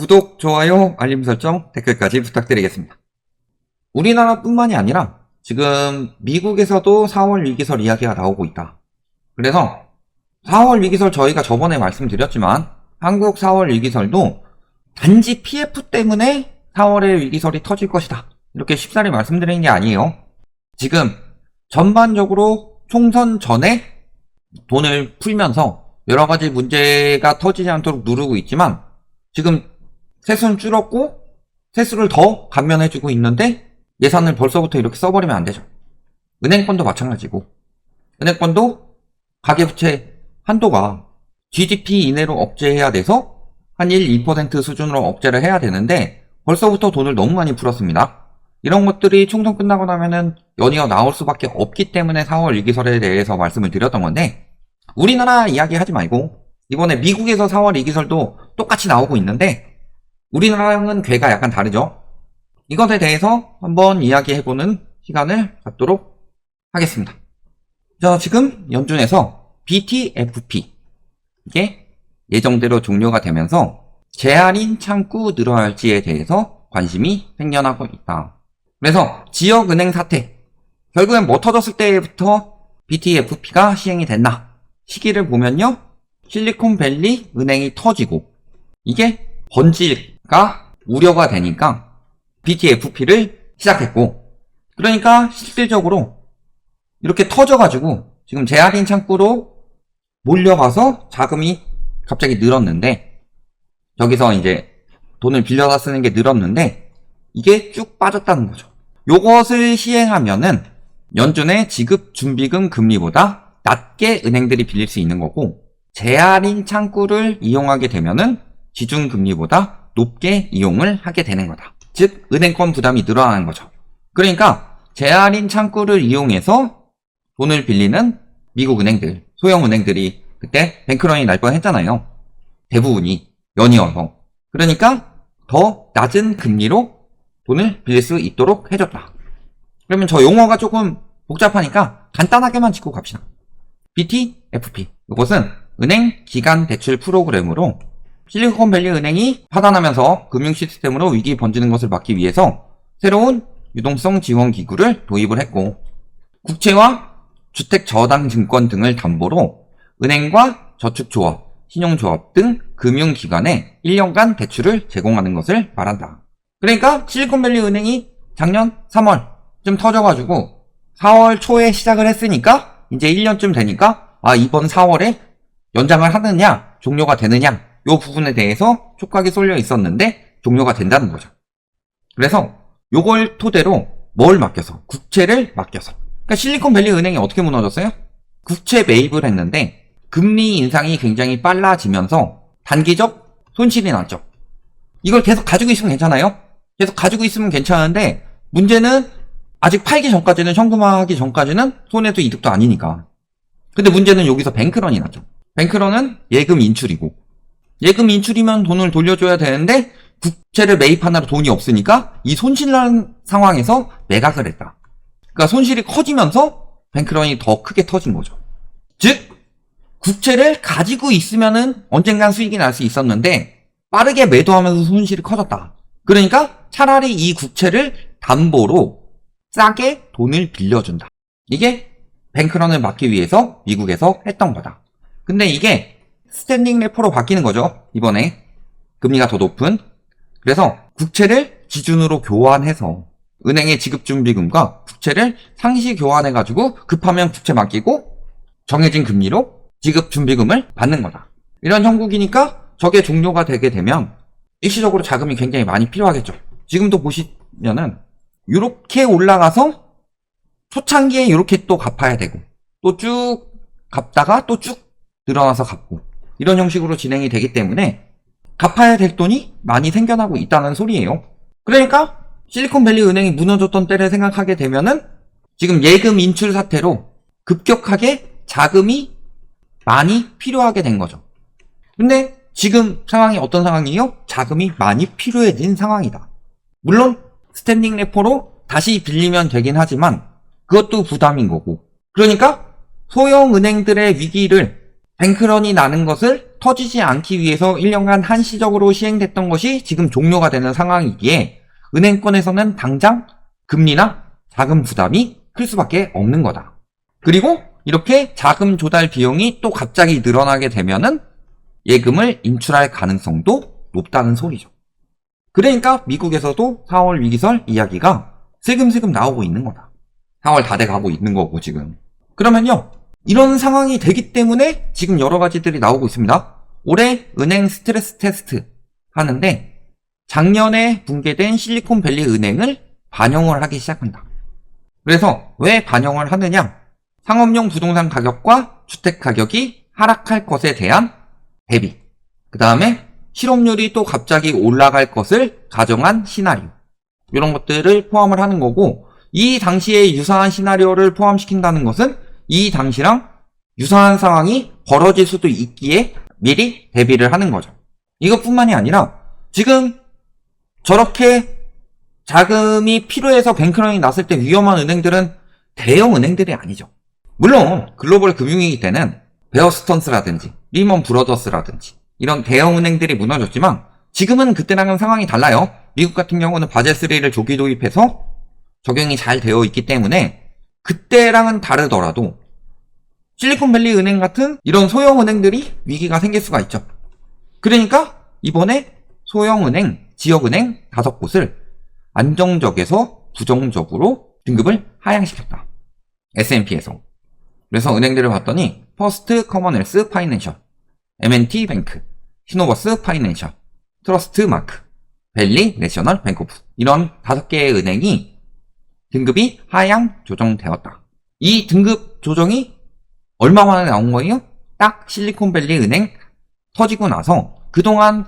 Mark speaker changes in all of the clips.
Speaker 1: 구독, 좋아요, 알림 설정, 댓글까지 부탁드리겠습니다. 우리나라뿐만이 아니라 지금 미국에서도 4월 위기설 이야기가 나오고 있다. 그래서 4월 위기설 저희가 저번에 말씀드렸지만 한국 4월 위기설도 단지 PF 때문에 4월에 위기설이 터질 것이다. 이렇게 쉽사리 말씀드리는 게 아니에요. 지금 전반적으로 총선 전에 돈을 풀면서 여러 가지 문제가 터지지 않도록 누르고 있지만 지금 세수는 줄었고 세수를 더 감면해주고 있는데 예산을 벌써부터 이렇게 써버리면 안 되죠. 은행권도 마찬가지고 은행권도 가계부채 한도가 GDP 이내로 억제해야 돼서 한 1, 2% 수준으로 억제를 해야 되는데 벌써부터 돈을 너무 많이 풀었습니다. 이런 것들이 총선 끝나고 나면은 연이어 나올 수밖에 없기 때문에 4월 위기설에 대해서 말씀을 드렸던 건데 우리나라 이야기 하지 말고 이번에 미국에서 4월 위기설도 똑같이 나오고 있는데 우리나라랑은 궤가 약간 다르죠. 이것에 대해서 한번 이야기해보는 시간을 갖도록 하겠습니다. 자, 지금 연준에서 BTFP 이게 예정대로 종료가 되면서 재할인 창구 늘어날지에 대해서 관심이 생겨나고 있다. 그래서 지역은행 사태 결국엔 뭐 터졌을 때부터 BTFP가 시행이 됐나 시기를 보면요 실리콘밸리 은행이 터지고 이게 번지 가 우려가 되니까 BTFP를 시작했고 그러니까 실질적으로 이렇게 터져가지고 지금 재할인 창구로 몰려가서 자금이 갑자기 늘었는데 여기서 이제 돈을 빌려다 쓰는 게 늘었는데 이게 쭉 빠졌다는 거죠. 요것을 시행하면은 연준의 지급 준비금 금리보다 낮게 은행들이 빌릴 수 있는 거고 재할인 창구를 이용하게 되면은 기준 금리보다 높게 이용을 하게 되는 거다. 즉 은행권 부담이 늘어나는 거죠. 그러니까 재할인 창구를 이용해서 돈을 빌리는 미국 은행들, 소형 은행들이 그때 뱅크런이 날 뻔했잖아요. 대부분이 연이어서. 그러니까 더 낮은 금리로 돈을 빌릴 수 있도록 해줬다. 그러면 저 용어가 조금 복잡하니까 간단하게만 짚고 갑시다. BTFP. 이것은 은행 기간 대출 프로그램으로 실리콘밸리 은행이 파산하면서 금융 시스템으로 위기 번지는 것을 막기 위해서 새로운 유동성 지원 기구를 도입을 했고 국채와 주택 저당 증권 등을 담보로 은행과 저축조합, 신용조합 등 금융기관에 1년간 대출을 제공하는 것을 말한다. 그러니까 실리콘밸리 은행이 작년 3월쯤 터져가지고 4월 초에 시작을 했으니까 이제 1년쯤 되니까 아 이번 4월에 연장을 하느냐 종료가 되느냐 요 부분에 대해서 촉각이 쏠려 있었는데 종료가 된다는 거죠. 그래서 요걸 토대로 뭘 맡겨서 국채를 맡겨서 그러니까 실리콘밸리 은행이 어떻게 무너졌어요? 국채 매입을 했는데 금리 인상이 굉장히 빨라지면서 단기적 손실이 났죠. 이걸 계속 가지고 있으면 괜찮아요? 계속 가지고 있으면 괜찮은데 문제는 아직 팔기 전까지는 현금화하기 전까지는 손해도 이득도 아니니까. 근데 문제는 여기서 뱅크런이 났죠. 뱅크런은 예금 인출이고 예금 인출이면 돈을 돌려줘야 되는데 국채를 매입하느라 돈이 없으니까 이 손실난 상황에서 매각을 했다. 그러니까 손실이 커지면서 뱅크런이 더 크게 터진 거죠. 즉 국채를 가지고 있으면은 언젠간 수익이 날 수 있었는데 빠르게 매도하면서 손실이 커졌다. 그러니까 차라리 이 국채를 담보로 싸게 돈을 빌려준다. 이게 뱅크런을 막기 위해서 미국에서 했던 거다. 근데 이게 스탠딩 레포로 바뀌는 거죠. 이번에 금리가 더 높은. 그래서 국채를 기준으로 교환해서 은행의 지급준비금과 국채를 상시 교환해가지고 급하면 국채 맡기고 정해진 금리로 지급준비금을 받는 거다. 이런 형국이니까 저게 종료가 되게 되면 일시적으로 자금이 굉장히 많이 필요하겠죠. 지금도 보시면은 이렇게 올라가서 초창기에 이렇게 또 갚아야 되고 또 쭉 갚다가 또 쭉 늘어나서 갚고 이런 형식으로 진행이 되기 때문에 갚아야 될 돈이 많이 생겨나고 있다는 소리예요. 그러니까 실리콘밸리 은행이 무너졌던 때를 생각하게 되면은 지금 예금 인출 사태로 급격하게 자금이 많이 필요하게 된 거죠. 근데 지금 상황이 어떤 상황이에요? 자금이 많이 필요해진 상황이다. 물론 스탠딩 레포로 다시 빌리면 되긴 하지만 그것도 부담인 거고. 그러니까 소형 은행들의 위기를 뱅크런이 나는 것을 터지지 않기 위해서 1년간 한시적으로 시행됐던 것이 지금 종료가 되는 상황이기에 은행권에서는 당장 금리나 자금 부담이 클 수밖에 없는 거다. 그리고 이렇게 자금 조달 비용이 또 갑자기 늘어나게 되면은 예금을 인출할 가능성도 높다는 소리죠. 그러니까 미국에서도 4월 위기설 이야기가 슬금슬금 나오고 있는 거다. 4월 다 돼가고 있는 거고 지금. 그러면요. 이런 상황이 되기 때문에 지금 여러 가지들이 나오고 있습니다. 올해 은행 스트레스 테스트 하는데 작년에 붕괴된 실리콘밸리 은행을 반영을 하기 시작한다. 그래서 왜 반영을 하느냐? 상업용 부동산 가격과 주택 가격이 하락할 것에 대한 대비. 그 다음에 실업률이 또 갑자기 올라갈 것을 가정한 시나리오. 이런 것들을 포함을 하는 거고, 이 당시에 유사한 시나리오를 포함시킨다는 것은 이 당시랑 유사한 상황이 벌어질 수도 있기에 미리 대비를 하는 거죠. 이것뿐만이 아니라 지금 저렇게 자금이 필요해서 뱅크런이 났을 때 위험한 은행들은 대형 은행들이 아니죠. 물론 글로벌 금융위기 때는 베어스턴스라든지 리먼 브러더스라든지 이런 대형 은행들이 무너졌지만 지금은 그때랑은 상황이 달라요. 미국 같은 경우는 바젤 3를 조기 도입해서 적용이 잘 되어 있기 때문에 그때랑은 다르더라도 실리콘밸리 은행 같은 이런 소형 은행들이 위기가 생길 수가 있죠. 그러니까 이번에 소형 은행, 지역 은행 다섯 곳을 안정적에서 부정적으로 등급을 하향시켰다. S&P에서. 그래서 은행들을 봤더니 퍼스트 커머널스 파이낸셜, M&T 뱅크, 시노버스 파이낸셜, 트러스트 마크, 벨리 내셔널 뱅크오프 이런 다섯 개의 은행이 등급이 하향 조정되었다. 이 등급 조정이 얼마 만에 나온 거예요? 딱 실리콘밸리 은행 터지고 나서 그동안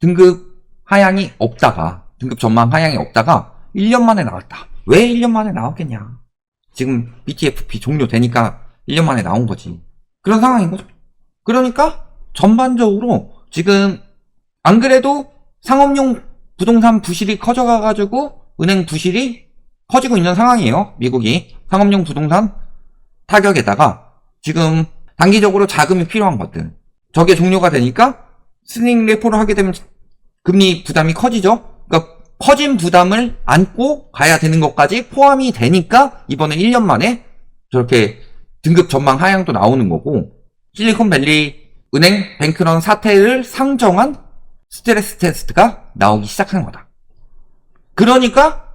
Speaker 1: 등급 하향이 없다가 등급 전망 하향이 없다가 1년 만에 나왔다. 왜 1년 만에 나왔겠냐? 지금 BTFP 종료되니까 1년 만에 나온 거지. 그런 상황인 거죠. 그러니까 전반적으로 지금 안 그래도 상업용 부동산 부실이 커져가가지고 은행 부실이 커지고 있는 상황이에요. 미국이 상업용 부동산 타격에다가 지금 단기적으로 자금이 필요한 것들 저게 종료가 되니까 스닝 레포를 하게 되면 금리 부담이 커지죠. 그러니까 커진 부담을 안고 가야 되는 것까지 포함이 되니까 이번에 1년 만에 저렇게 등급 전망 하향도 나오는 거고 실리콘밸리 은행 뱅크런 사태를 상정한 스트레스 테스트가 나오기 시작한 거다. 그러니까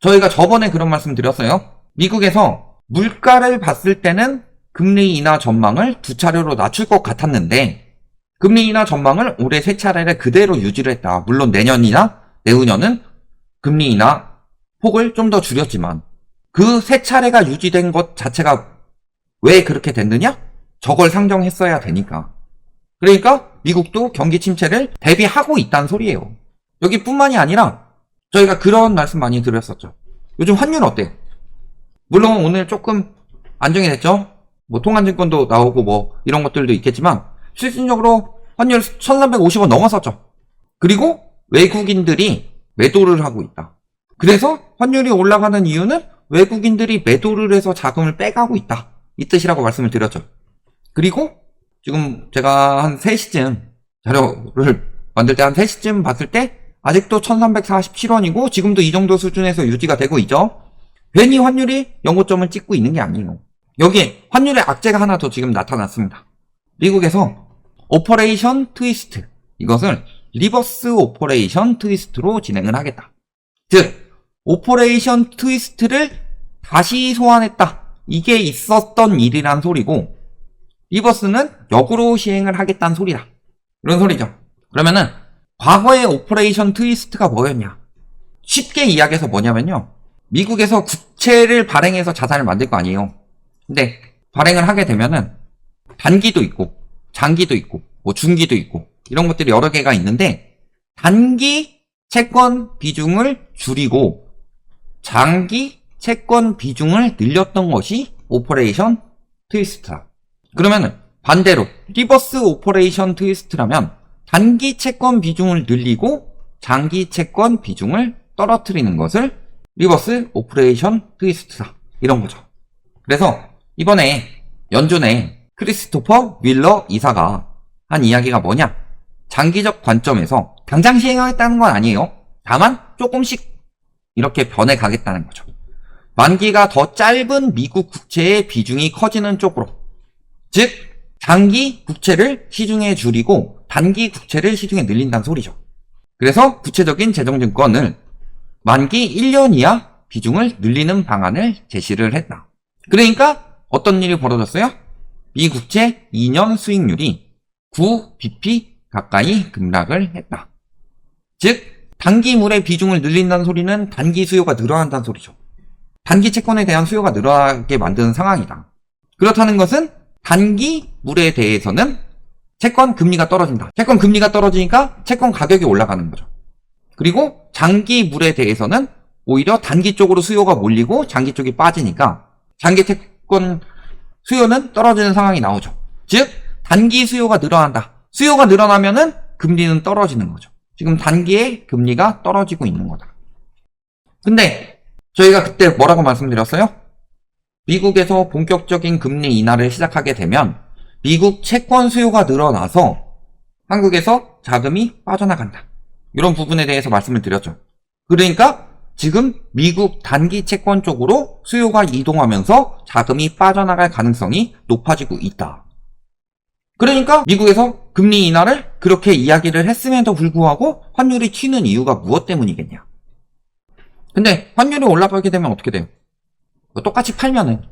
Speaker 1: 저희가 저번에 그런 말씀 드렸어요. 미국에서 물가를 봤을 때는 금리 인하 전망을 두 차례로 낮출 것 같았는데 금리 인하 전망을 올해 세 차례를 그대로 유지를 했다. 물론 내년이나 내후년은 금리 인하 폭을 좀 더 줄였지만 그 세 차례가 유지된 것 자체가 왜 그렇게 됐느냐? 저걸 상정했어야 되니까. 그러니까 미국도 경기 침체를 대비하고 있다는 소리예요. 여기뿐만이 아니라 저희가 그런 말씀 많이 드렸었죠. 요즘 환율 어때? 물론 오늘 조금 안정이 됐죠? 뭐 통한증권도 나오고 뭐 이런 것들도 있겠지만 실질적으로 환율 1350원 넘어섰죠. 그리고 외국인들이 매도를 하고 있다. 그래서 환율이 올라가는 이유는 외국인들이 매도를 해서 자금을 빼가고 있다. 이 뜻이라고 말씀을 드렸죠. 그리고 지금 제가 한 3시쯤 자료를 만들 때 한 3시쯤 봤을 때 아직도 1347원이고 지금도 이 정도 수준에서 유지가 되고 있죠. 괜히 환율이 연고점을 찍고 있는 게 아니에요. 여기에 환율의 악재가 하나 더 지금 나타났습니다. 미국에서 오퍼레이션 트위스트 이것을 리버스 오퍼레이션 트위스트로 진행을 하겠다. 즉 오퍼레이션 트위스트를 다시 소환했다. 이게 있었던 일이란 소리고 리버스는 역으로 시행을 하겠다는 소리다. 이런 소리죠. 그러면은 과거의 오퍼레이션 트위스트가 뭐였냐? 쉽게 이야기해서 뭐냐면요. 미국에서 국채를 발행해서 자산을 만들 거 아니에요. 근데 발행을 하게 되면은 단기도 있고 장기도 있고 뭐 중기도 있고 이런 것들이 여러 개가 있는데 단기 채권 비중을 줄이고 장기 채권 비중을 늘렸던 것이 오퍼레이션 트위스트다. 그러면은 반대로 리버스 오퍼레이션 트위스트라면 단기 채권 비중을 늘리고 장기 채권 비중을 떨어뜨리는 것을 리버스 오퍼레이션 트위스트다. 이런 거죠. 그래서 이번에 연준에 크리스토퍼 윌러 이사가 한 이야기가 뭐냐? 장기적 관점에서 당장 시행하겠다는 건 아니에요. 다만 조금씩 이렇게 변해가겠다는 거죠. 만기가 더 짧은 미국 국채의 비중이 커지는 쪽으로. 즉, 장기 국채를 시중에 줄이고 단기 국채를 시중에 늘린다는 소리죠. 그래서 구체적인 재정증권을 만기 1년 이하 비중을 늘리는 방안을 제시를 했다. 그러니까 어떤 일이 벌어졌어요? 미 국채 2년 수익률이 9bp 가까이 급락을 했다. 즉, 단기물의 비중을 늘린다는 소리는 단기 수요가 늘어난다는 소리죠. 단기 채권에 대한 수요가 늘어나게 만드는 상황이다. 그렇다는 것은 단기 물에 대해서는 채권 금리가 떨어진다. 채권 금리가 떨어지니까 채권 가격이 올라가는 거죠. 그리고 장기 물에 대해서는 오히려 단기 쪽으로 수요가 몰리고 장기 쪽이 빠지니까 장기 채 권 수요는 떨어지는 상황이 나오죠. 즉, 단기 수요가 늘어난다. 수요가 늘어나면은 금리는 떨어지는 거죠. 지금 단기에 금리가 떨어지고 있는 거다. 근데 저희가 그때 뭐라고 말씀드렸어요? 미국에서 본격적인 금리 인하를 시작하게 되면 미국 채권 수요가 늘어나서 한국에서 자금이 빠져나간다. 이런 부분에 대해서 말씀을 드렸죠. 그러니까 지금 미국 단기 채권 쪽으로 수요가 이동하면서 자금이 빠져나갈 가능성이 높아지고 있다. 그러니까 미국에서 금리 인하를 그렇게 이야기를 했음에도 불구하고 환율이 튀는 이유가 무엇 때문이겠냐? 근데 환율이 올라가게 되면 어떻게 돼요? 뭐 똑같이 팔면은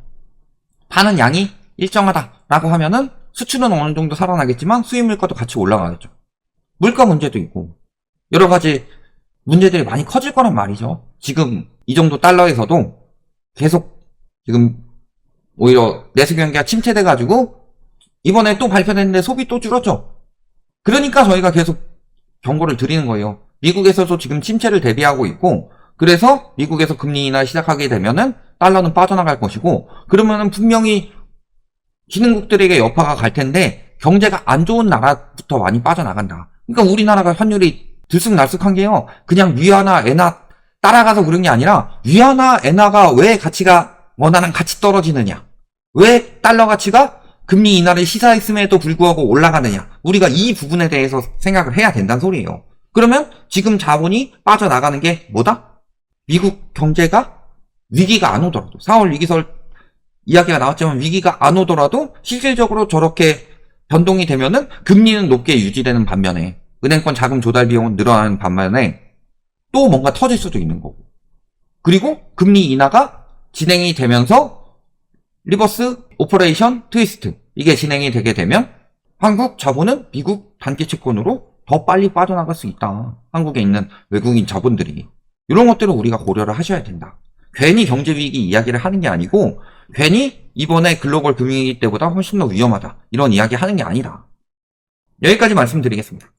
Speaker 1: 파는 양이 일정하다라고 하면은 수출은 어느 정도 살아나겠지만 수입 물가도 같이 올라가겠죠. 물가 문제도 있고 여러 가지 문제들이 많이 커질 거란 말이죠. 지금 이 정도 달러에서도 계속 지금 오히려 내수 경기가 침체돼 가지고 이번에 또 발표됐는데 소비 또 줄었죠. 그러니까 저희가 계속 경고를 드리는 거예요. 미국에서도 지금 침체를 대비하고 있고 그래서 미국에서 금리 인하 시작하게 되면은 달러는 빠져나갈 것이고 그러면은 분명히 신흥국들에게 여파가 갈 텐데 경제가 안 좋은 나라부터 많이 빠져나간다. 그러니까 우리나라가 환율이 들쑥날쑥한 게요. 그냥 위안화, 엔화 따라가서 그런 게 아니라 위안화, 엔화가 왜 가치가 원하는 같이 떨어지느냐? 왜 달러 가치가 금리 인하를 시사했음에도 불구하고 올라가느냐? 우리가 이 부분에 대해서 생각을 해야 된다는 소리예요. 그러면 지금 자본이 빠져나가는 게 뭐다? 미국 경제가 위기가 안 오더라도 4월 위기설 이야기가 나왔지만 위기가 안 오더라도 실질적으로 저렇게 변동이 되면은 금리는 높게 유지되는 반면에 은행권 자금 조달 비용은 늘어나는 반면에 또 뭔가 터질 수도 있는 거고 그리고 금리 인하가 진행이 되면서 리버스 오퍼레이션 트위스트 이게 진행이 되게 되면 한국 자본은 미국 단기 채권으로 더 빨리 빠져나갈 수 있다. 한국에 있는 외국인 자본들이 이런 것들을 우리가 고려를 하셔야 된다. 괜히 경제 위기 이야기를 하는 게 아니고 괜히 이번에 글로벌 금융위기 때보다 훨씬 더 위험하다. 이런 이야기 하는 게 아니라 여기까지 말씀드리겠습니다.